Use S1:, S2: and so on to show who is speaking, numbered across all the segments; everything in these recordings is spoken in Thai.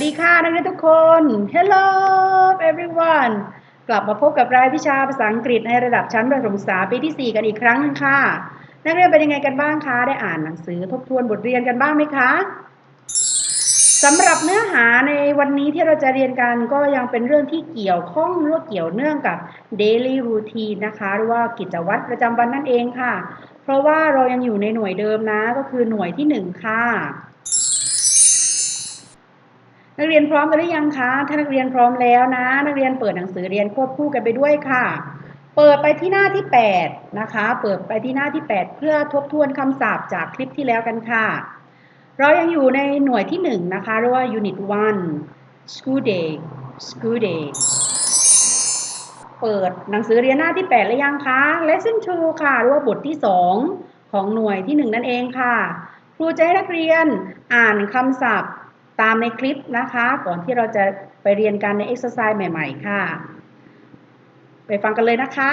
S1: วัสดีค่ะนักเรียนทุกคน Hello everyone กลับมาพบกับรายวิชาภาษาอังกฤษในระดับชั้นประถมศึกษาปีที่ 4 กันอีกครั้งนึงค่ะ นักเรียนเป็นยังไงกันบ้างคะ ได้อ่านหนังสือทบทวนบทเรียนกันบ้างไหมคะสำหรับเนื้อหาในวันนี้ที่เราจะเรียนกันก็ยังเป็นเรื่องที่เกี่ยวข้องหรือเกี่ยวเนื่องกับ daily routine นะคะ หรือว่ากิจวัตรประจำวันนั่นเองค่ะ เพราะว่าเรายังอยู่ในหน่วยเดิมนะ ก็คือหน่วยที่หนึ่งค่ะ นักเรียนพร้อมกันหรือยังคะ ถ้านักเรียนพร้อมแล้วนะ นักเรียนเปิดหนังสือเรียนควบคู่กันไปด้วยค่ะ เปิดไปที่หน้าที่ 8 นะคะ เปิดไปที่หน้าที่ 8 เพื่อทบทวนคำศัพท์จากคลิปที่แล้วกันค่ะ เรายังอยู่ในหน่วยที่ 1 นะคะเรียกว่า unit 1 school day school day เปิดหนังสือเรียนหน้าที่ 8 แล้วยังคะ lesson 2 ค่ะหรือว่าบทที่ 2 ของหน่วยที่ 1 นั่นเองค่ะ ครูจะให้นักเรียนอ่านคำศัพท์ ตามในคลิปนะคะ ก่อนที่เราจะไปเรียนกันใน exercise ใหม่ ๆ ค่ะ ไปฟังกันเลยนะคะ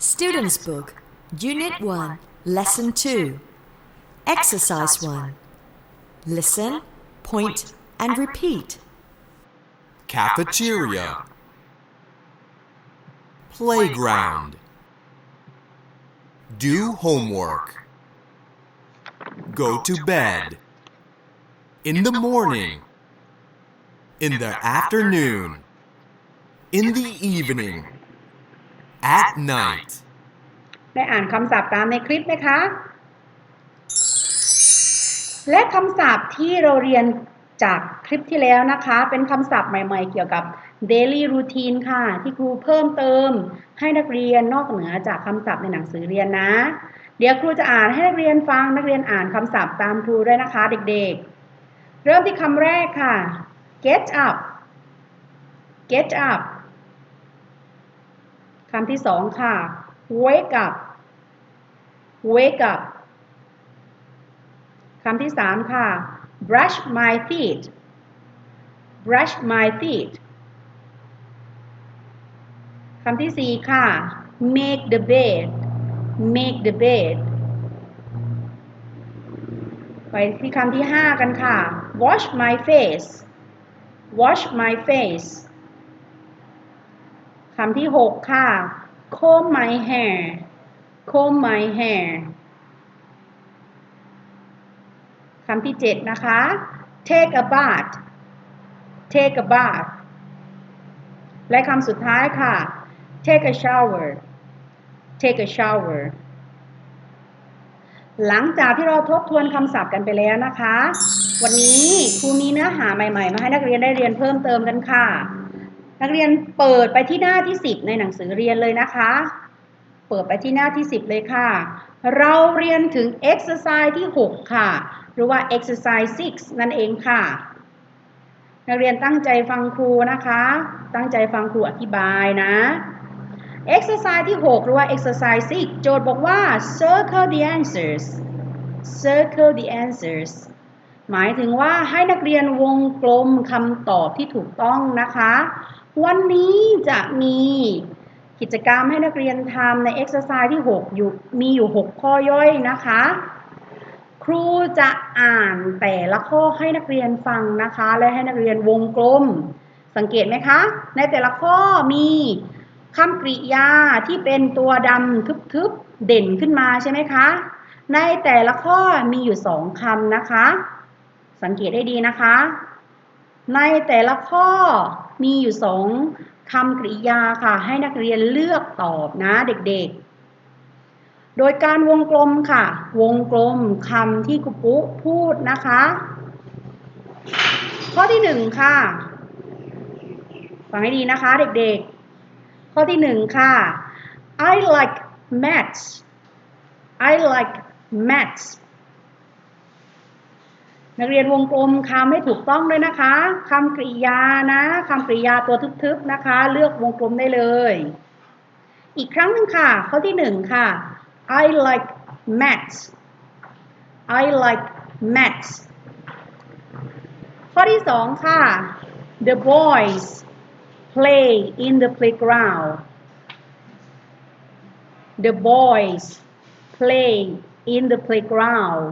S2: Students Book, Unit 1, Lesson 2. Exercise 1. Listen, point, and repeat.
S3: Cafeteria. Playground. Do homework. Go to bed. In the morning. In the afternoon. In the evening. At night.
S1: ได้อ่านคำศัพท์ตามในคลิปไหมคะ และคำศัพท์ที่เราเรียนจากคลิปที่แล้วนะคะ เป็นคำศัพท์ใหม่ๆ เกี่ยวกับ daily routine ค่ะ ที่ครูเพิ่มเติมให้นักเรียนนอกเหนือจากคำศัพท์ในหนังสือเรียนนะ เดี๋ยวครูจะอ่านให้นักเรียนฟังนักเรียนอ่านคำศัพท์ตามครูด้วยนะคะเด็กๆ เริ่มที่คำแรกค่ะ get up get up คำที่สองค่ะ wake up wake up คำที่สามค่ะ brush my teeth brush my teeth คำที่สี่ค่ะ make the bed make the bed ไปที่คำที่ห้ากันค่ะ wash my face wash my face คำที่ 6 ค่ะ comb my hair comb my hair คำที่ 7 นะคะ take a bath take a bath และคำสุดท้ายค่ะ take a shower take a shower หลังจากที่เราทบทวนคำศัพท์กันไปแล้วนะคะ วันนี้ครูมีเนื้อหาใหม่ๆ มาให้นักเรียนได้เรียนเพิ่มเติมกันค่ะ นักเรียนเปิดไปที่หน้าที่ 10 ในหนังสือเรียนเลยนะคะ เปิดไปที่หน้าที่ 10 เลยค่ะ เราเรียนถึง exercise ที่ 6 ค่ะ หรือว่า exercise 6 นั่นเองค่ะ นักเรียนตั้งใจฟังครูนะคะ ตั้งใจฟังครูอธิบายนะ exercise ที่ 6 หรือว่า exercise 6 โจทย์บอกว่า circle the answers circle the answers หมายถึงว่าให้นักเรียนวงกลมคำตอบที่ถูกต้องนะคะ วันนี้จะมีกิจกรรมให้นักเรียนทำใน exercise ที่ 6 อยู่มีอยู่ 6 ข้อย่อยนะคะ ครูจะอ่านแต่ละข้อให้นักเรียนฟังนะคะ และให้นักเรียนวงกลม สังเกตไหมคะ ในแต่ละข้อมี คำกริยาที่เป็นตัวดำทึบๆเด่นขึ้นมาใช่ไหมคะ ในแต่ละข้อมีอยู่สองคำนะคะ สังเกตให้ดีนะคะ ในแต่ละข้อมีอยู่สองคำกริยาค่ะ ให้นักเรียนเลือกตอบนะเด็กๆ โดยการวงกลมค่ะ วงกลมคำที่ครูปุ๊พูดนะคะ ข้อที่หนึ่งค่ะ ฟังให้ดีนะคะเด็กๆ ข้อที่หนึ่งค่ะ I like maths I like maths นักเรียนวงกลมคำให้ถูกต้องด้วยนะคะคำกริยานะคำกริยาตัวทึบๆนะคะ เลือกวงกลมได้เลย อีกครั้งหนึ่งค่ะข้อที่หนึ่งค่ะ I like maths I like maths ข้อที่สองค่ะ The boys play in the playground The boys play in the playground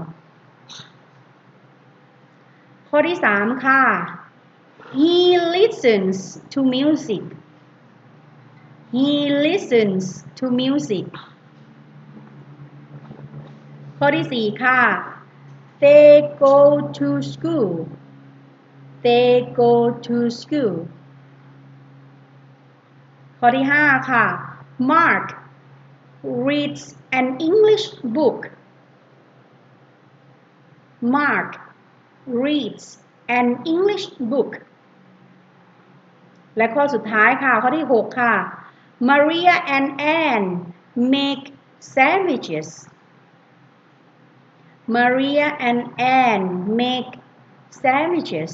S1: ข้อที่สามค่ะ he listens to music he listens to music ข้อที่สี่ค่ะ they go to school they go to school ข้อที่ห้าค่ะ Mark reads an English book Mark reads an English book และข้อสุดท้ายค่ะ ข้อที่ 6 ค่ะ Maria and Anne make sandwiches Maria and Anne make sandwiches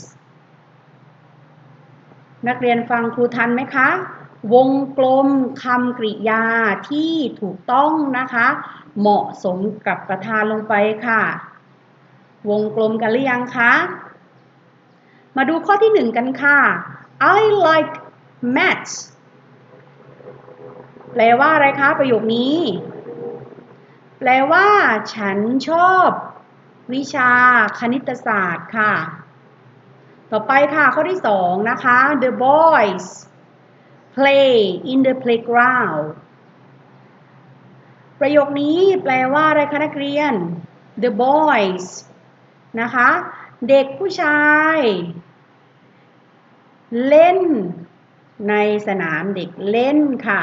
S1: นักเรียนฟังครูทันไหมคะ วงกลมคำกริยาที่ถูกต้องนะคะ เหมาะสมกับประธานลงไปค่ะ วงกลมกันหรือยังคะ มาดูข้อที่หนึ่งกันค่ะ I like maths แปลว่าอะไรคะประโยคนี้ แปลว่า ฉันชอบ วิชาคณิตศาสตร์ค่ะ ต่อไปค่ะข้อที่สองนะคะ The boys play in the playground ประโยคนี้แปลว่าอะไรคะนักเรียน The boys นะคะ เด็กผู้ชาย เล่นในสนามเด็กเล่นค่ะ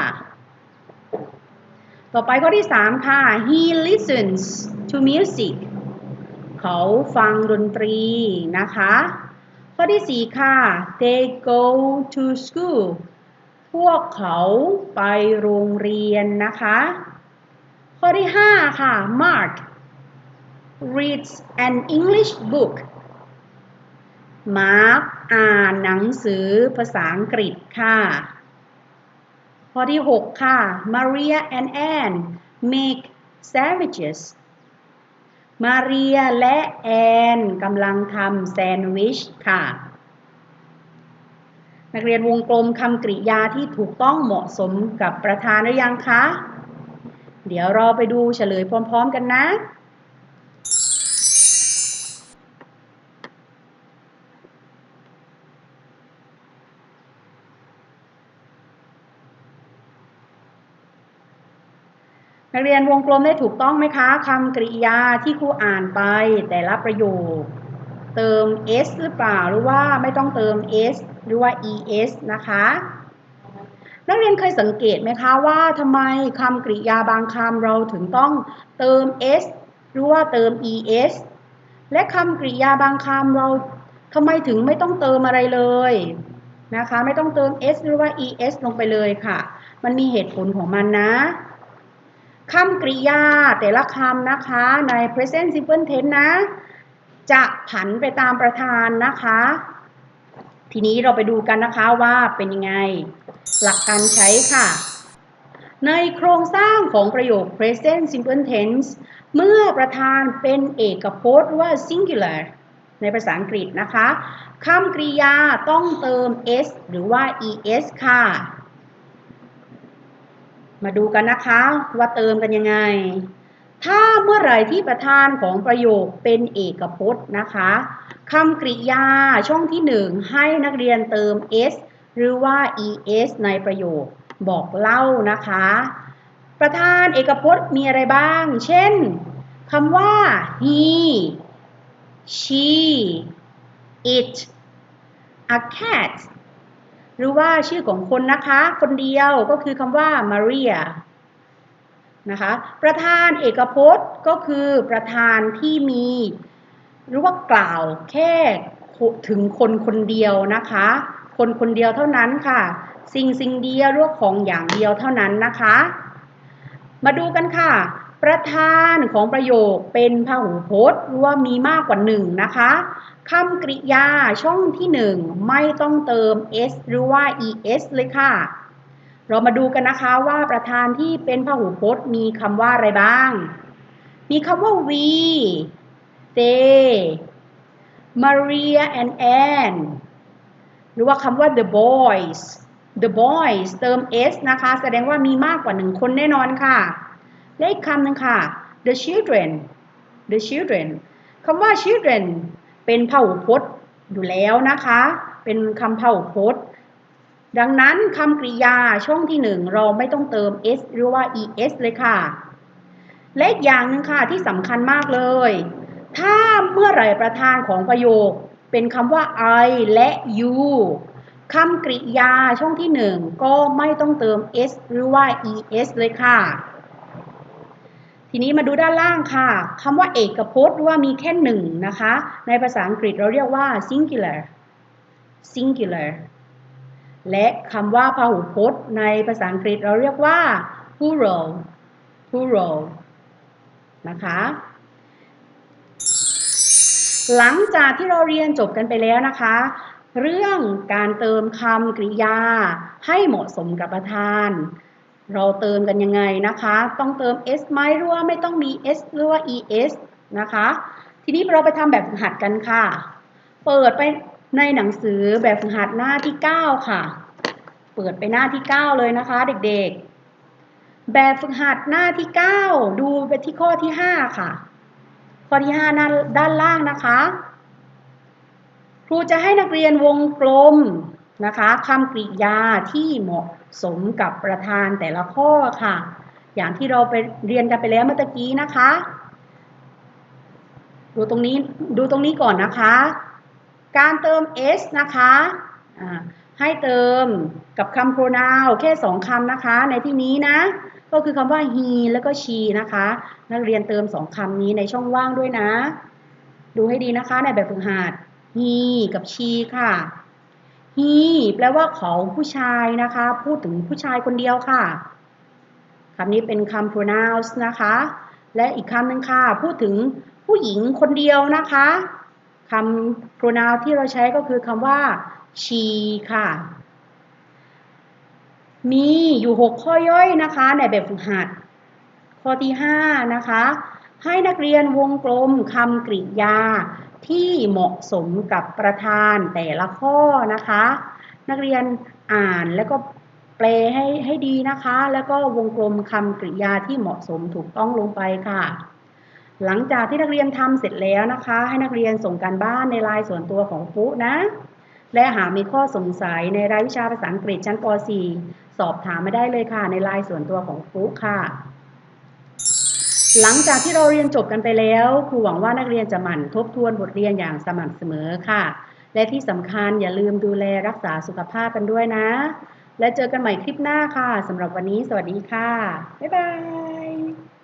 S1: ต่อไปข้อที่ 3 ค่ะ he listens to music เขาฟังดนตรีนะคะ ข้อที่ 4 ค่ะ they go to school พวกเขาไปโรงเรียนนะคะ ข้อที่ 5 ค่ะ Mark reads an English book มาร์กอ่านหนังสือภาษาอังกฤษค่ะ ข้อที่ 6 ค่ะ Maria and Anne make sandwiches มาเรียและแอนกำลังทำแซนด์วิชค่ะ นักเรียนวงกลมคำกริยาที่ถูกต้องเหมาะสมกับประธานหรือยังคะ เดี๋ยวเราไปดูเฉลยพร้อม ๆ กันนะนักเรียนวงกลมได้ถูกต้องไหมคะคำกริยาที่ครูอ่านไปแต่ละประโยค เติม s หรือเปล่าหรือว่าไม่ต้องเติม s หรือว่า es นะคะนักเรียนเคยสังเกตไหมคะว่าทำไมคำกริยาบางคำเราถึงต้องเติม s หรือว่าเติม es และคำกริยาบางคำเราทำไมถึงไม่ต้องเติมอะไรเลยนะคะ ไม่ต้องเติม s หรือว่า es ลงไปเลยค่ะ มันมีเหตุผลของมันนะคำกริยาแต่ละคำนะคะใน present simple tense นะ จะผันไปตามประธานนะคะ ทีนี้เราไปดูกันนะคะว่าเป็นยังไง หลักการใช้ค่ะ ในโครงสร้างของประโยค present simple tense เมื่อประธานเป็นเอกพจน์ว่า singular ในภาษาอังกฤษนะคะคำกริยาต้องเติม s หรือว่า es ค่ะ มาดูกันนะคะว่าเติมกันยังไง ถ้าเมื่อไหร่ที่ประธานของประโยคเป็นเอกพจน์นะคะคำกริยาช่องที่หนึ่งให้นักเรียนเติม s หรือว่า es ในประโยคบอกเล่านะคะ ประธานเอกพจน์มีอะไรบ้าง เช่นคำว่า he she it a cat หรือว่าชื่อของคนนะคะ คนเดียวก็คือคำว่า Maria นะคะ ประธานเอกพจน์ก็คือประธานที่มีหรือว่ากล่าวแค่ถึงคนคนเดียวนะคะ คนคนเดียวเท่านั้นค่ะ สิ่งสิ่งเดียวรือของอย่างเดียวเท่านั้นนะคะ มาดูกันค่ะ ประธานของประโยคเป็นพหูพจน์หรือว่ามีมากกว่าหนึ่งนะคะคำกริยาช่องที่หนึ่งไม่ต้องเติม s หรือว่า es เลยค่ะ เรามาดูกันนะคะว่าประธานที่เป็นพหูพจน์มีคำว่าอะไรบ้าง มีคำว่า we they Maria and Anne หรือว่าคำว่า the boys the boys เติม s นะคะ แสดงว่ามีมากกว่าหนึ่งคนแน่นอนค่ะ และอีกคำหนึ่งค่ะ the children the children คำว่า children เป็นพหูพจน์อยู่แล้วนะคะ เป็นคำเผ่าพจน์ ดังนั้นคำกริยาช่องที่หนึ่งเราไม่ต้องเติม s หรือว่า es เลยค่ะ และอีกอย่างหนึ่งค่ะที่สำคัญมากเลย ถ้าเมื่อไหร่ประธานของประโยค เป็นคำว่า I และ you คำกริยาช่องที่หนึ่งก็ไม่ต้องเติม s หรือว่า es เลยค่ะ ทีนี้มาดูด้านล่างค่ะคำว่าเอกพจน์หรือว่ามีแค่หนึ่งนะคะ ในภาษาอังกฤษเราเรียกว่า singular singular และคำว่าพหูพจน์ในภาษาอังกฤษเราเรียกว่า plural plural นะคะ หลังจากที่เราเรียนจบกันไปแล้วนะคะ เรื่องการเติมคำกริยาให้เหมาะสมกับประธาน เราเติมกันยังไงนะคะ ต้องเติม s ไหมหรือว่าไม่ต้องมี s หรือว่า es นะคะ ทีนี้เราไปทำแบบฝึกหัดกันค่ะ เปิดไป ในหนังสือแบบฝึกหัดหน้าที่ 9 ค่ะ เปิดไปหน้าที่ 9 เลยนะคะ เด็กๆ แบบฝึกหัดหน้าที่ 9 ดูไปที่ข้อที่ 5 ค่ะ ข้อที่5หน้าด้านล่างนะคะครูจะให้นักเรียนวงกลมนะคะคำกริยาที่เหมาะสมกับประธานแต่ละข้อค่ะ อย่างที่เราไปเรียนกันไปแล้วเมื่อกี้นะคะ ดูตรงนี้ดูตรงนี้ก่อนนะคะ การเติม s นะคะให้เติมกับคำ pronoun แค่สองคำนะคะ ในที่นี้นะ ก็คือคำว่า he แล้วก็ she นะคะ นักเรียนเติมสองคำนี้ในช่องว่างด้วยนะ ดูให้ดีนะคะในแบบฝึกหัด he กับ she ค่ะ he แปลว่าเขาผู้ชายนะคะ พูดถึงผู้ชายคนเดียวค่ะคำนี้เป็นคำ pronouns นะคะ และอีกคำหนึ่งค่ะ พูดถึงผู้หญิงคนเดียวนะคะ คำ pronoun ที่เราใช้ก็คือคำว่า she ค่ะ มีอยู่ 6 ข้อย่อยนะคะ ในแบบฝึกหัด ข้อที่ 5 นะคะ ให้นักเรียนวงกลมคำกริยาที่เหมาะสมกับประธานแต่ละข้อนะคะ นักเรียนอ่านแล้วก็แปลให้ให้ดีนะคะ แล้วก็วงกลมคำกริยาที่เหมาะสมถูกต้องลงไปค่ะ หลังจากที่นักเรียนทำเสร็จแล้วนะคะ ให้นักเรียนส่งการบ้านในลน์ส่วนตัวของปุ๊นะ และหากมีข้อสงสัยในรายวิชาภาษาอังกฤษชั้นป .4 สอบถามมาได้เลยค่ะในลน์ส่วนตัวของปุ๊ค่ะ หลังจากที่เราเรียนจบกันไปแล้วครูหวังว่านักเรียนจะหมั่นทบทวนบทเรียนอย่างสม่ำเสมอค่ะ และที่สำคัญอย่าลืมดูแลรักษาสุขภาพกันด้วยนะ และเจอกันใหม่คลิปหน้าค่ะสำหรับวันนี้ สวัสดีค่ะ บ๊ายบาย